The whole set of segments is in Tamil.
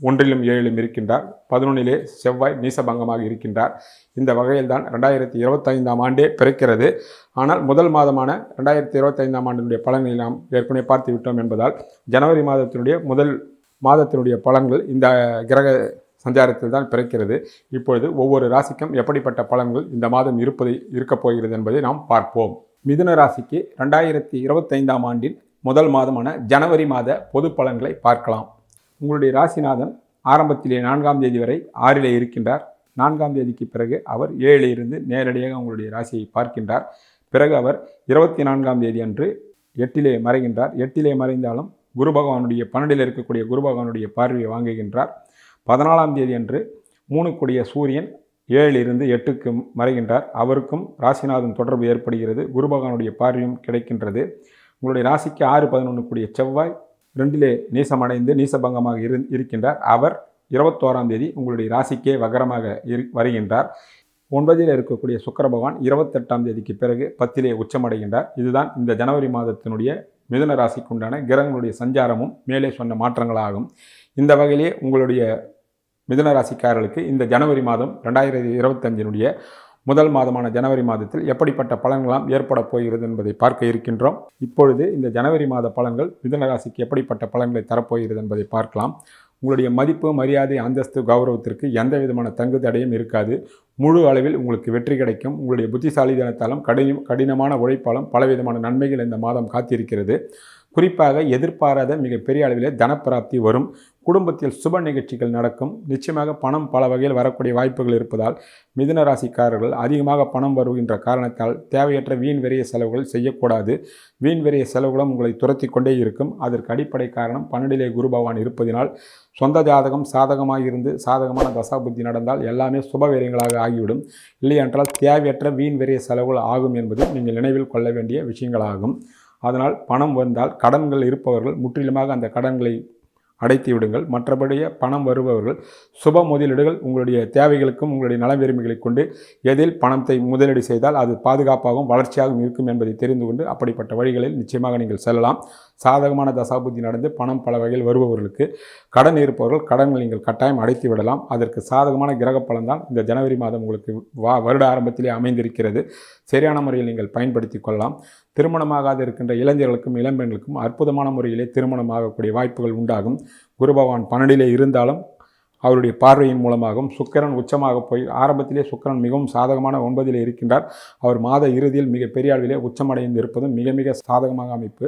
ஒன்றிலும் ஏழிலும் இருக்கின்றார். பதினொன்னிலே செவ்வாய் நீசபங்கமாக இருக்கின்றார். இந்த வகையில்தான் ரெண்டாயிரத்தி இருபத்தைந்தாம் ஆண்டே பிறக்கிறது. ஆனால் முதல் மாதமான ரெண்டாயிரத்தி இருபத்தைந்தாம் ஆண்டினுடைய பலன்களை நாம் ஏற்கனவே பார்த்து விட்டோம் என்பதால் ஜனவரி மாதத்தினுடைய முதல் மாதத்தினுடைய பலன்கள் இந்த கிரக சஞ்சாரத்தில் தான் பிறக்கிறது. இப்பொழுது ஒவ்வொரு ராசிக்கும் எப்படிப்பட்ட பலன்கள் இந்த மாதம் இருப்பதை இருக்கப் போகிறது என்பதை நாம் பார்ப்போம். மிதுன ராசிக்கு ரெண்டாயிரத்தி இருபத்தைந்தாம் ஆண்டின் முதல் மாதமான ஜனவரி மாத பொது பலன்களை பார்க்கலாம். உங்களுடைய ராசிநாதன் ஆரம்பத்திலே நான்காம் தேதி வரை ஆறிலே இருக்கின்றார். நான்காம் தேதிக்கு பிறகு அவர் ஏழில் இருந்து நேரடியாக உங்களுடைய ராசியை பார்க்கின்றார். பிறகு அவர் இருபத்தி நான்காம் தேதி அன்று எட்டிலே மறைகின்றார். எட்டிலே மறைந்தாலும் குரு பகவானுடைய பன்னெண்டில் இருக்கக்கூடிய குரு பகவானுடைய பார்வையை வாங்குகின்றார். பதினாலாம் தேதி அன்று மூணு கூடிய சூரியன் ஏழிலிருந்து எட்டுக்கு மறைகின்றார். அவருக்கும் ராசிநாதன் தொடர்பு ஏற்படுகிறது. குரு பகவானுடைய பார்வையும் கிடைக்கின்றது. உங்களுடைய ராசிக்கு ஆறு பதினொன்று கூடிய செவ்வாய் ரெண்டிலே நீசமடைந்து நீசபங்கமாக இரு இருக்கின்றார். அவர் இருபத்தோராம் தேதி உங்களுடைய ராசிக்கே வகரமாக இரு வருகின்றார். ஒன்பதில் இருக்கக்கூடிய சுக்கர பகவான் இருபத்தெட்டாம் தேதிக்கு பிறகு பத்திலே உச்சமடைகின்றார். இதுதான் இந்த ஜனவரி மாதத்தினுடைய மிதுன ராசிக்குண்டான கிரகங்களுடைய சஞ்சாரமும் மேலே சொன்ன மாற்றங்களாகும். இந்த வகையிலே உங்களுடைய மிதுன ராசிக்காரர்களுக்கு இந்த ஜனவரி மாதம் ரெண்டாயிரத்தி இருபத்தஞ்சினுடைய முதல் மாதமான ஜனவரி மாதத்தில் எப்படிப்பட்ட பலன்களாம் ஏற்பட போகிறது என்பதை பார்க்க இருக்கின்றோம். இப்பொழுது இந்த ஜனவரி மாத பலன்கள் மிதனராசிக்கு எப்படிப்பட்ட பலன்களை தரப்போகிறது என்பதை பார்க்கலாம். உங்களுடைய மதிப்பு மரியாதை அந்தஸ்து கௌரவத்திற்கு எந்த விதமான தங்கு தடையும் இருக்காது. முழு அளவில் உங்களுக்கு வெற்றி கிடைக்கும். உங்களுடைய புத்திசாலித்தனத்தாலும் கடின கடினமான உழைப்பாலும் பலவிதமான நன்மைகள் இந்த மாதம் காத்திருக்கிறது. குறிப்பாக எதிர்பாராத மிகப்பெரிய அளவில் தனப்பிராப்தி வரும். குடும்பத்தில் சுப நிகழ்ச்சிகள் நடக்கும். நிச்சயமாக பணம் பல வகையில் வரக்கூடிய வாய்ப்புகள் இருப்பதால் மிதுன ராசிக்காரர்கள் அதிகமாக பணம் வருகின்ற காரணத்தால் தேவையற்ற வீண் விரைய செலவுகள் செய்யக்கூடாது. வீண் வெறிய செலவுகளும் உங்களை துரத்தி கொண்டே இருக்கும். அதற்கு அடிப்படை காரணம் பன்னெண்டிலே குரு பகவான் இருப்பதினால் சொந்த ஜாதகம் சாதகமாக இருந்து சாதகமான தசாபுத்தி நடந்தால் எல்லாமே சுபவீரியங்களாக ஆகிவிடும். இல்லையென்றால் தேவையற்ற வீண் வெறிய செலவுகள் ஆகும் என்பது நீங்கள் நினைவில் கொள்ள வேண்டிய விஷயங்களாகும். அதனால் பணம் வந்தால் கடன்கள் இருப்பவர்கள் முற்றிலுமாக அந்த கடன்களை அடைத்து விடுங்கள். மற்றபடிய பணம் வருபவர்கள் சுப முதலீடுகள் உங்களுடைய தேவைகளுக்கும் உங்களுடைய நல விரும்பிகளை கொண்டு எதில் பணத்தை முதலீடு செய்தால் அது பாதுகாப்பாகவும் வளர்ச்சியாகவும் இருக்கும் என்பதை தெரிந்து கொண்டு அப்படிப்பட்ட வழிகளில் நிச்சயமாக நீங்கள் செல்லலாம். சாதகமான தசாபுத்தி நடந்து பணம் பல வகையில் வருபவர்களுக்கு கடன் இருப்பவர்கள் கடன்கள் நீங்கள் கட்டாயம் அடைத்து விடலாம். அதற்கு சாதகமான கிரக பலன்தான் இந்த ஜனவரி மாதம் உங்களுக்கு வா வருட ஆரம்பத்திலே அமைந்திருக்கிறது. சரியான முறையில் நீங்கள் பயன்படுத்தி கொள்ளலாம். திருமணமாகாது இருக்கின்ற இளைஞர்களுக்கும் இளம்பெண்களுக்கும் அற்புதமான முறையிலே திருமணமாகக்கூடிய வாய்ப்புகள் உண்டாகும். குரு பகவான் பன்னெண்டிலே இருந்தாலும் அவருடைய பார்வையின் மூலமாகவும் சுக்கிரன் உச்சமாக போய் ஆரம்பத்திலே சுக்கிரன் மிகவும் சாதகமான ஒன்பதிலே இருக்கின்றார். அவர் மாத இறுதியில் மிக பெரிய அளவிலே உச்சமடைந்து இருப்பதும் மிக மிக சாதகமாக அமைப்பு.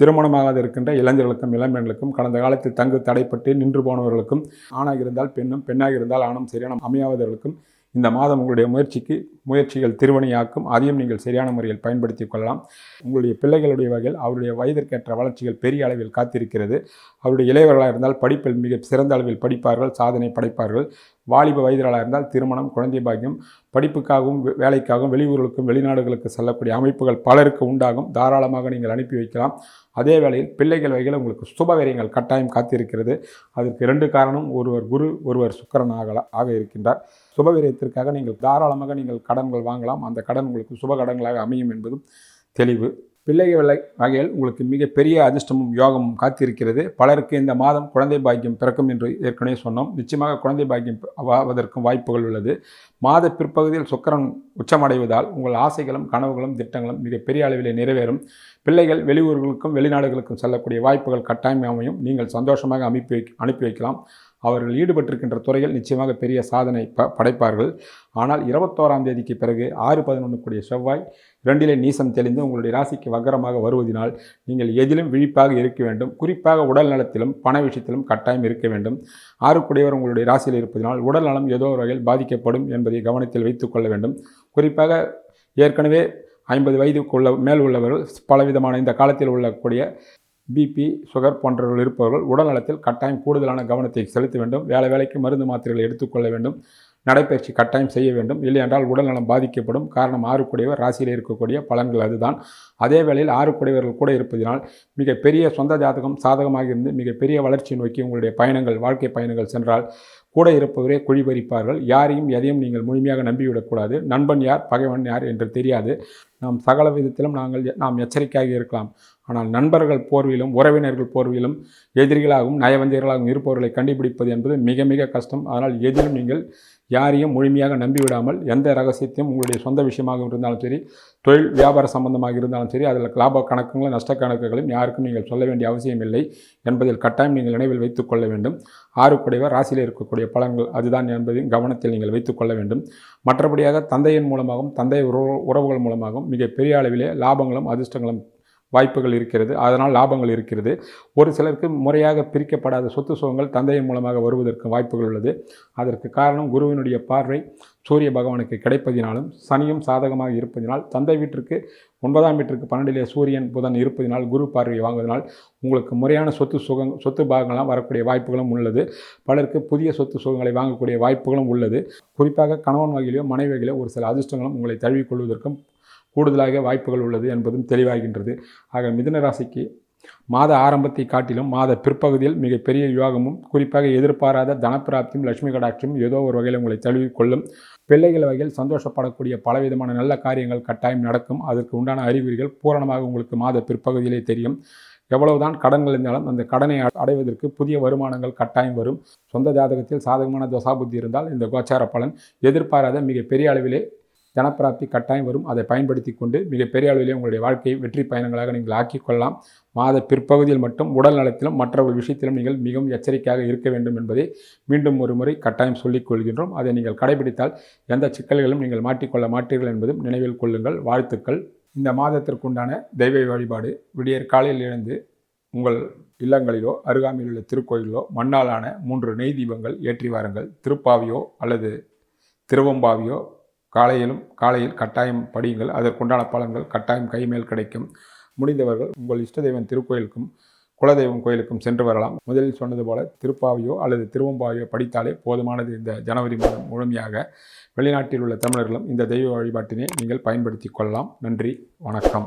திருமணமாகாத இருக்கின்ற இளைஞர்களுக்கும் இளம்பெண்களுக்கும் கடந்த காலத்தில் தங்கு தடைப்பட்டு நின்று போனவர்களுக்கும் ஆணாக இருந்தால் பெண்ணும் பெண்ணாக இருந்தால் ஆணும் சரியான அமையாதவர்களுக்கும் இந்த மாதம் உங்களுடைய முயற்சிக்கு முயற்சிகள் திருவணியாக்கும் அதையும் நீங்கள் சரியான முறையில் பயன்படுத்தி கொள்ளலாம். உங்களுடைய பிள்ளைகளுடைய வகையில் அவருடைய வயதிற்கேற்ற வளர்ச்சிகள் பெரிய அளவில் காத்திருக்கிறது. அவருடைய இளையவர்களாக இருந்தால் படிப்பில் மிக சிறந்த அளவில் படிப்பார்கள் சாதனை படைப்பார்கள். வாலிப வயதிலாக இருந்தால் திருமணம் குழந்தை பாக்கியம் படிப்புக்காகவும் வேலைக்காகவும் வெளியூர்களுக்கும் வெளிநாடுகளுக்கு செல்லக்கூடிய அமைப்புகள் பலருக்கு உண்டாகும். தாராளமாக நீங்கள் அனுப்பி வைக்கலாம். அதே வேளையில் பிள்ளைகள் வகையில் உங்களுக்கு சுபவரியங்கள் கட்டாயம் காத்திருக்கிறது. அதற்கு இரண்டு காரணம். ஒருவர் குரு ஒருவர் சுக்கரன் ஆகல ஆக இருக்கின்றார். சுபவீரியத்திற்காக நீங்கள் தாராளமாக நீங்கள் கடன்கள் வாங்கலாம். அந்த கடன் உங்களுக்கு சுப கடன்களாக அமையும் என்பதும் தெளிவு. பிள்ளைகள் வகையில் உங்களுக்கு மிகப்பெரிய அதிர்ஷ்டமும் யோகமும் காத்திருக்கிறது. பலருக்கு இந்த மாதம் குழந்தை பாக்கியம் பிறக்கும் என்று ஏற்கனவே சொன்னோம். நிச்சயமாக குழந்தை பாக்கியம் ஆவதற்கும் வாய்ப்புகள் உள்ளது. மாத பிற்பகுதியில் சுக்கரன் உச்சமடைவதால் உங்கள் ஆசைகளும் கனவுகளும் திட்டங்களும் மிகப்பெரிய அளவிலே நிறைவேறும். பிள்ளைகள் வெளியூர்களுக்கும் வெளிநாடுகளுக்கும் செல்லக்கூடிய வாய்ப்புகள் கட்டாயம் அமையும் நீங்கள் சந்தோஷமாக அனுப்பி அனுப்பி வைக்கலாம். அவர்கள் ஈடுபட்டிருக்கின்ற துறையில் நிச்சயமாக பெரிய சாதனை ப படைப்பார்கள். ஆனால் இருபத்தோராம் தேதிக்கு பிறகு ஆறு பதினொன்று கூடிய செவ்வாய் இரண்டிலே நீசம் தெளிந்து உங்களுடைய ராசிக்கு வக்கரமாக வருவதினால் நீங்கள் எதிலும் விழிப்பாக இருக்க வேண்டும். குறிப்பாக உடல் நலத்திலும் பண விஷயத்திலும் கட்டாயம் இருக்க வேண்டும். ஆறுக்குடையவர் உங்களுடைய ராசியில் இருப்பதினால் உடல் நலம் ஏதோ ஒரு வகையில் பாதிக்கப்படும் என்பதை கவனத்தில் வைத்துக்கொள்ள வேண்டும். குறிப்பாக ஏற்கனவே ஐம்பது வயதுக்குள்ள மேல் உள்ளவர்கள் பலவிதமான இந்த காலத்தில் உள்ளக்கூடிய பிபி சுகர் போன்றவர்கள் இருப்பவர்கள் உடல் நலத்தில் கட்டாயம் கூடுதலான கவனத்தை செலுத்த வேண்டும். வேலை வேலைக்கு மருந்து மாத்திரைகளை எடுத்துக்கொள்ள வேண்டும். நடைப்பயிற்சி கட்டாயம் செய்ய வேண்டும். இல்லையென்றால் உடல்நலம் பாதிக்கப்படும். காரணம் ஆறுக்குடையவர் ராசியில் இருக்கக்கூடிய பலன்கள் அதுதான். அதே வேளையில் ஆறுக்குடையவர்கள் கூட இருப்பதினால் மிகப்பெரிய சொந்த ஜாதகம் சாதகமாக இருந்து மிகப்பெரிய வளர்ச்சி நோக்கி உங்களுடைய பயணங்கள் வாழ்க்கை பயணங்கள் சென்றால் கூட இருப்பவரே குழிபறிப்பார்கள். யாரையும் எதையும் நீங்கள் முழுமையாக நம்பிவிடக்கூடாது. நண்பன் யார் பகைவன் யார் என்று தெரியாது. நாம் சகல விதத்திலும் நாங்கள் நாம் எச்சரிக்கையாக இருக்கலாம். ஆனால் நண்பர்கள் போர்விலும் உறவினர்கள் போர்விலும் எதிரிகளாகவும் நயவஞ்சகர்களாகவும் இருப்பவர்களை கண்டுபிடிப்பது என்பது மிக மிக கஷ்டம். அதனால் எதிலும் நீங்கள் யாரையும் முழுமையாக நம்பிவிடாமல் எந்த ரகசியத்தையும் உங்களுடைய சொந்த விஷயமாக இருந்தாலும் சரி தொழில் வியாபார சம்பந்தமாக இருந்தாலும் சரி அதில் லாப கணக்குகளும் நஷ்ட கணக்குகளையும் யாருக்கும் நீங்கள் சொல்ல வேண்டிய அவசியம் இல்லை என்பதில் கட்டாயம் நீங்கள் நினைவில் வைத்துக் கொள்ள வேண்டும். ஆறுக்குடையவர் ராசியில் இருக்கக்கூடிய பலன்கள் அதுதான் என்பதையும் கவனத்தில் நீங்கள் வைத்துக் கொள்ள வேண்டும். மற்றபடியாக தந்தையின் மூலமாகவும் தந்தை உறவு உறவுகள் மூலமாகவும் மிக பெரிய அளவிலே லாபங்களும் அதிர்ஷ்டங்களும் வாய்ப்புகள் இருக்கிறது அதனால் லாபங்கள் இருக்கிறது. ஒரு சிலருக்கு முறையாக பிரிக்கப்படாத சொத்து சுகங்கள் தந்தையின் மூலமாக வருவதற்கு வாய்ப்புகள் உள்ளது. அதற்கு காரணம் குருவினுடைய பார்வை சூரிய பகவானுக்கு கிடைப்பதினாலும் சனியும் சாதகமாக இருப்பதினால் தந்தை வீட்டிற்கு ஒன்பதாம் வீட்டிற்கு பன்னெண்டிலே சூரியன் புதன் இருப்பதினால் குரு பார்வை வாங்குவதனால் உங்களுக்கு முறையான சொத்து சுகம் சொத்து பாகங்களாம் வரக்கூடிய வாய்ப்புகளும் உள்ளது. பலருக்கு புதிய சொத்து சுகங்களை வாங்கக்கூடிய வாய்ப்புகளும் உள்ளது. குறிப்பாக கணவன் வகையிலோ மனைவி வகையிலோ ஒரு சில அதிர்ஷ்டங்களும் உங்களை தழுவிக்கொள்வதற்கும் கூடுதலாக வாய்ப்புகள் உள்ளது என்பதும் தெளிவாகின்றது. ஆக மிதுன ராசிக்கு மாத ஆரம்பத்தை காட்டிலும் மாத பிற்பகுதியில் மிகப்பெரிய யோகமும் குறிப்பாக எதிர்பாராத தனப்பிராப்தியும் லட்சுமி கடாட்சியும் ஏதோ ஒரு வகையில் உங்களை தழுவிக்கொள்ளும் பிள்ளைகள் வகையில் சந்தோஷப்படக்கூடிய பலவிதமான நல்ல காரியங்கள் கட்டாயம் நடக்கும். அதற்கு உண்டான அறிகுறிகள் பூரணமாக உங்களுக்கு மாத பிற்பகுதியிலே தெரியும். எவ்வளவுதான் கடன்கள் இருந்தாலும் அந்த கடனை அடைவதற்கு புதிய வருமானங்கள் கட்டாயம் வரும். சொந்த ஜாதகத்தில் சாதகமான தசாபுத்தி இருந்தால் இந்த கோச்சார பலன் எதிர்பாராத மிக பெரிய அளவிலே தனப்பிராப்தி கட்டாயம் வரும். அதை பயன்படுத்தி கொண்டு மிகப்பெரிய அளவிலே உங்களுடைய வாழ்க்கையை வெற்றி பயணங்களாக நீங்கள் ஆக்கிக்கொள்ளலாம் மாத பிற்பகுதியில் மட்டும் உடல் நலத்திலும் மற்றவர்கள் விஷயத்திலும் நீங்கள் மிகவும் எச்சரிக்கையாக இருக்க வேண்டும் என்பதை மீண்டும் ஒரு முறை கட்டாயம் சொல்லிக் கொள்கின்றோம். அதை நீங்கள் கடைபிடித்தால் எந்த சிக்கல்களும் நீங்கள் மாட்டிக்கொள்ள மாட்டீர்கள் என்பதும் நினைவில் கொள்ளுங்கள். வாழ்த்துக்கள். இந்த மாதத்திற்குண்டான தெய்வ வழிபாடு விடியற் காலையில் எழுந்து உங்கள் இல்லங்களிலோ அருகாமையில் உள்ள திருக்கோயிலோ மண்ணாலான மூன்று நெய் தீபங்கள் ஏற்றி வாருங்கள். திருப்பாவியோ அல்லது திருவம்பாவியோ காலையிலும் காலையில் கட்டாயம் படியுங்கள். அதற்குண்டான பலன்கள் கட்டாயம் கைமேல் கிடைக்கும். முடிந்தவர்கள் உங்கள் இஷ்ட தெய்வம் திருக்கோயிலுக்கும் குலதெய்வம் கோயிலுக்கும் சென்று வரலாம். முதலில் சொன்னது போல திருப்பாவியோ அல்லது திருவம்பாவியோ படித்தாலே போதுமானது இந்த ஜனவரி மாதம் முழுமையாக. வெளிநாட்டில் உள்ள தமிழர்களும் இந்த தெய்வ வழிபாட்டினை நீங்கள் பயன்படுத்தி கொள்ளலாம். நன்றி வணக்கம்.